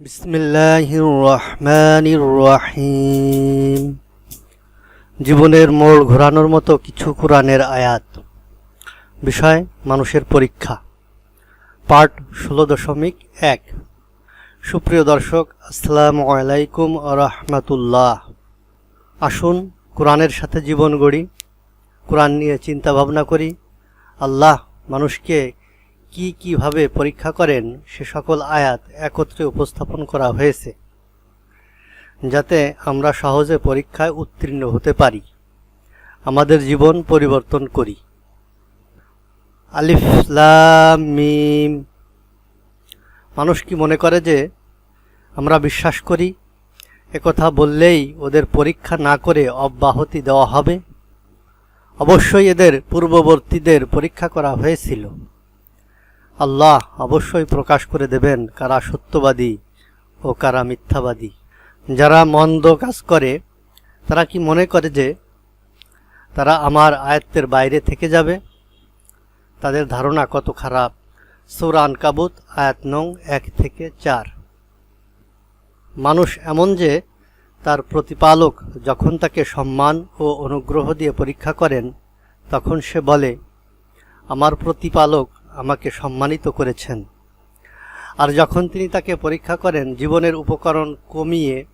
বিসমিল্লাহির রহমানির রহিম জীবনের মোড় ঘোরানোর মতো কিছু কোরআনের আয়াত। বিষয়, মানুষের পরীক্ষা। পার্ট ষোলো দশমিক এক। সুপ্রিয় দর্শক, আসসালামু আলাইকুম রহমতুল্লাহ। আসুন, কোরআনের সাথে জীবন গড়ি, কোরআন নিয়ে চিন্তা ভাবনা করি। আল্লাহ মানুষকে কি কীভাবে পরীক্ষা করেন সে সকল আয়াত একত্রে উপস্থাপন করা হয়েছে, যাতে আমরা সহজে পরীক্ষায় উত্তীর্ণ হতে পারি, আমাদের জীবন পরিবর্তন করি। আলিফ মিম। মানুষ কি মনে করে যে আমরা বিশ্বাস করি একথা বললেই ওদের পরীক্ষা না করে অব্যাহতি দেওয়া হবে? অবশ্যই এদের পূর্ববর্তীদের পরীক্ষা করা হয়েছিল। আল্লাহ অবশ্যই প্রকাশ করে দেবেন কারা সত্যবাদী ও কারা মিথ্যাবাদী। যারা মন্দ কাজ করে, তারা কি মনে করে যে তারা আমার আয়ত্তের বাইরে থেকে যাবে? তাদের ধারণা কত খারাপ? সুরান কাবুত আয়াত নং এক থেকে চার। মানুষ এমন যে তার প্রতিপালক যখন তাকে সম্মান ও অনুগ্রহ দিয়ে পরীক্ষা করেন, তখন সে বলে, আমার প্রতিপালক আমাকে সম্মানিত করেছেন। আর যখন তিনি তাকে পরীক্ষা করেন, জীবনের উপকরণ কমিয়ে,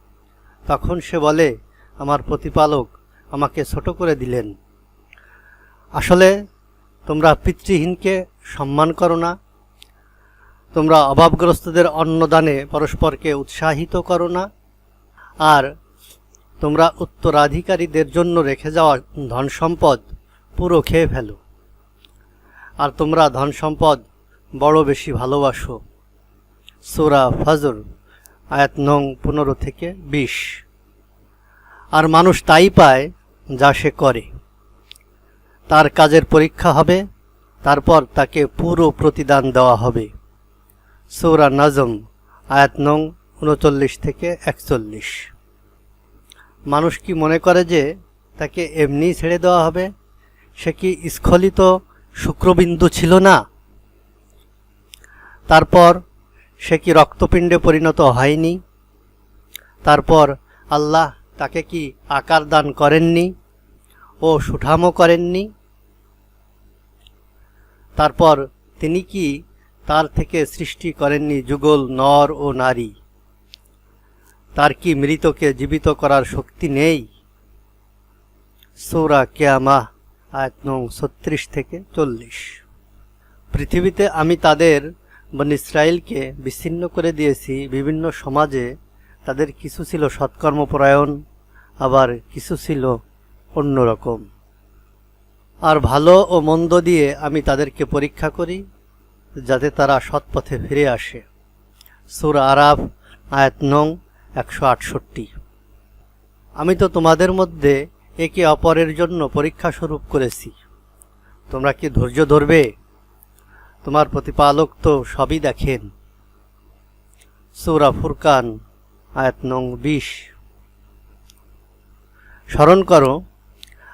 তখন সে বলে, আমার প্রতিপালক আমাকে ছোট করে দিলেন। আসলে তোমরা পিতৃহীনকে সম্মান করো না। তোমরা অভাবগ্রস্তদের অন্নদানে পরস্পরকে উৎসাহিত করো না। আর তোমরা উত্তরাধিকারীদের জন্য রেখে যাওয়া ধন সম্পদ পুরো খেয়ে ফেলো। আর তোমরা ধন সম্পদ বড় বেশি ভালোবাসো। সোরা ফজর, আয়াত নং পনেরো থেকে বিশ। আর মানুষ তাই পায় যা সে করে। তার কাজের পরীক্ষা হবে, তারপর তাকে পুরো প্রতিদান দেওয়া হবে। সৌরা নাজম, আয়াত নং উনচল্লিশ থেকে একচল্লিশ। মানুষ কি মনে করে যে তাকে এমনি ছেড়ে দেওয়া হবে? সে কি স্খলিত শুক্রবিন্দু ছিল না। তারপর সে কি রক্তপিণ্ডে পরিণত হয়নি? তারপর আল্লাহ তাকে কি আকার দান করেননি ও সুঠামও করেননি? তারপর তিনি কি তার থেকে সৃষ্টি করেননি যুগল নর ও নারী? তার কি মৃতকে জীবিত করার শক্তি নেই? সৌরা কেয়ামা আয়াত নং ছত্রিশ থেকে চল্লিশ। পৃথিবীতে আমি তাদের বন ইসরায়েলকে বিচ্ছিন্ন করে দিয়েছি, বিভিন্ন সমাজে তাদের কিছু ছিল সৎকর্মপরায়ণ, আবার কিছু ছিল অন্যরকম। আর ভালো ও মন্দ দিয়ে আমি তাদেরকে পরীক্ষা করি, যাতে তারা সৎপথে ফিরে আসে। সুর আরাফ, আয়াত নং একশো আটষট্টি। আমি তো তোমাদের মধ্যে একে অপরের জন্য পরীক্ষা স্বরূপ করেছি। তোমরা কি ধৈর্য ধরবে? তোমার প্রতিপালক তো সবই দেখেন। সৌরা ফুরকান, আয়াত নং বিশ। স্মরণ করো,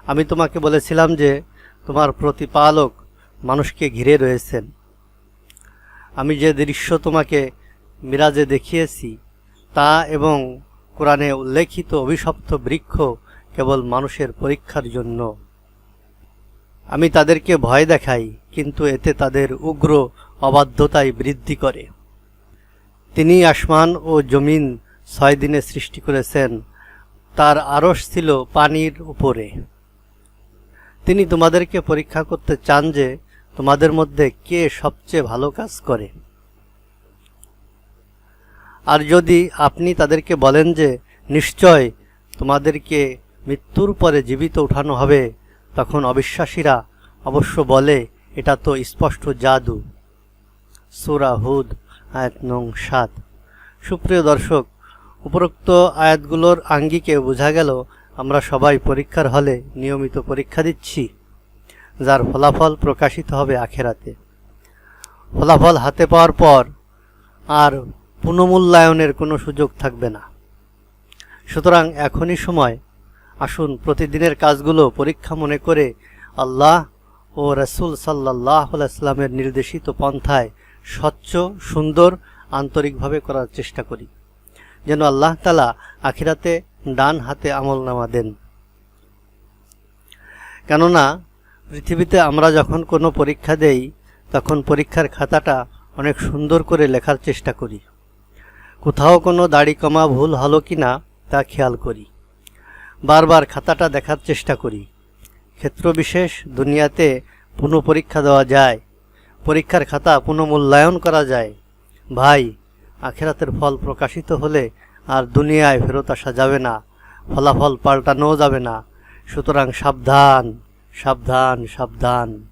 আমি তোমাকে বলেছিলাম যে তোমার প্রতিপালক মানুষকে ঘিরে রয়েছেন। আমি যে দৃশ্য তোমাকে মিরাজে দেখিয়েছি, তা এবং কোরআনে উল্লেখিত অভিশপ্ত বৃক্ষ কেবল মানুষের পরীক্ষার জন্য। আমি তাদেরকে ভয় দেখাই, কিন্তু এতে তাদের উগ্র অবাধ্যতাই বৃদ্ধি করে। তিনি আসমান ও জমিন ছয় দিনে সৃষ্টি করেছেন, তার আরস ছিল পানির উপরে। তিনি তোমাদেরকে পরীক্ষা করতে চান যে তোমাদের মধ্যে কে সবচেয়ে ভালো কাজ করে। আর যদি আপনি তাদেরকে বলেন যে, নিশ্চয় তোমাদেরকে মৃত্যুর পরে জীবিত উঠানো হবে, তখন অবিশ্বাসীরা অবশ্য বলে, এটা তো স্পষ্ট জাদু। সুরা হুদ, আয়াত নং সাত। সুপ্রিয় দর্শক, উপরোক্ত আয়াতগুলোর আঙ্গিকে বোঝা গেল, আমরা সবাই পরীক্ষার হলে নিয়মিত পরীক্ষা দিচ্ছি, যার ফলাফল প্রকাশিত হবে আখেরাতে। ফলাফল হাতে পাওয়ার পর আর পুনমূল্যায়নের কোনো সুযোগ থাকবে না। সুতরাং এখনই সময় আসুন, প্রতিদিনের কাজগুলো পরীক্ষা মনে করে আল্লাহ ও রসুল সাল্লাহ ইসলামের নির্দেশিত পন্থায় স্বচ্ছ, সুন্দর, আন্তরিকভাবে করার চেষ্টা করি। যেন আল্লাহ তালা আখিরাতে ডান হাতে আমল নামা দেন। কেননা, পৃথিবীতে আমরা যখন কোনো পরীক্ষা দেই, তখন পরীক্ষার খাতাটা অনেক সুন্দর করে লেখার চেষ্টা করি। কোথাও কোনো দাড়ি কমা ভুল হলো কি না তা খেয়াল করি। বারবার খাতাটা দেখার চেষ্টা করি। ক্ষেত্রবিশেষ দুনিয়াতে পুনঃ পরীক্ষা দেওয়া যায়। পরীক্ষার খাতা পুনঃমূল্যায়ন করা যায়। ভাই, আখেরাতের ফল প্রকাশিত হলে আর দুনিয়ায় ফেরত আসা যাবে না। ফলাফল পাল্টানোও যাবে না। সুতরাং সাবধান সাবধান সাবধান।